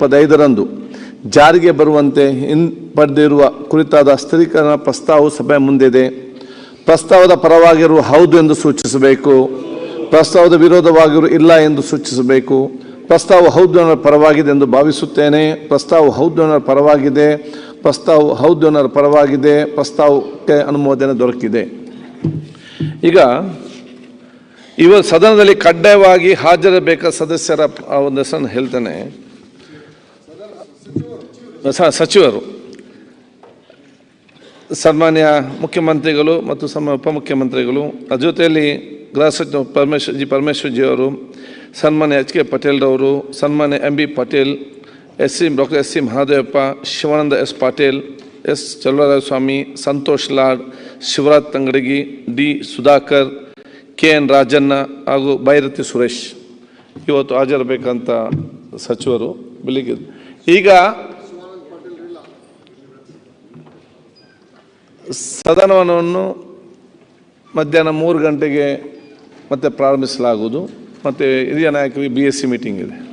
ಇಪ್ಪತ್ತೈದರಂದು ಜಾರಿಗೆ ಬರುವಂತೆ ಹಿಂಪಡೆದಿರುವ ಕುರಿತಾದ ಸ್ಥಿರೀಕರಣ ಪ್ರಸ್ತಾವವು ಸಭೆ ಮುಂದಿದೆ. ಪ್ರಸ್ತಾವದ ಪರವಾಗಿರುವ ಹೌದು ಎಂದು ಸೂಚಿಸಬೇಕು. ಪ್ರಸ್ತಾವದ ವಿರೋಧವಾಗಿರುವ ಇಲ್ಲ ಎಂದು ಸೂಚಿಸಬೇಕು. ಪ್ರಸ್ತಾವ ಹೌದು ಪರವಾಗಿದೆ ಎಂದು ಭಾವಿಸುತ್ತೇನೆ. ಪ್ರಸ್ತಾವ ಹೌದು ಪರವಾಗಿದೆ. ಪ್ರಸ್ತಾವ ಹೌದು ಪರವಾಗಿದೆ. ಪ್ರಸ್ತಾವಕ್ಕೆ ಅನುಮೋದನೆ ದೊರಕಿದೆ. ಈಗ, ಇವ ಸದನದಲ್ಲಿ ಕಡ್ಡಾಯವಾಗಿ ಹಾಜರಬೇಕಾದ ಸದಸ್ಯರ ಒಂದು ಹೆಸರನ್ನು ಹೇಳ್ತೇನೆ. ಸಚಿವರು, ಸನ್ಮಾನ್ಯ ಮುಖ್ಯಮಂತ್ರಿಗಳು ಮತ್ತು ಸಮ ಉಪಮುಖ್ಯಮಂತ್ರಿಗಳು ಅದ್ರ ಜೊತೆಯಲ್ಲಿ ಗೃಹ ಸಚಿವ ಪರಮೇಶ್ವರ್ ಜಿ ಪರಮೇಶ್ವರ್ ಅವರು, ಸನ್ಮಾನ್ಯ ಎಚ್ ಕೆ ಪಟೇಲ್ರವರು ಸನ್ಮಾನ್ಯ M B Patel, S C doctor S C Mahadevappa, Shivanand S Patil, S Chaluvarayaswamy Santosh Lad, Shivaraj Tangadagi, D Sudhakar, K N Rajanna ಹಾಗೂ ಭೈರತಿ ಸುರೇಶ್. ಇವತ್ತು ಹಾಜರಬೇಕಂತ ಸಚಿವರು, ಬೆಳಿಗ್ಗೆ ಈಗ ಸದನವನ್ನು ಮಧ್ಯಾಹ್ನ ಮೂರು ಗಂಟೆಗೆ ಮತ್ತೆ ಪ್ರಾರಂಭಿಸಲಾಗುವುದು. ಮತ್ತು ಹಿರಿಯ ನಾಯಕರಿಗೆ ಬಿ ಎಸ್ ಸಿ ಮೀಟಿಂಗ್ ಇದೆ.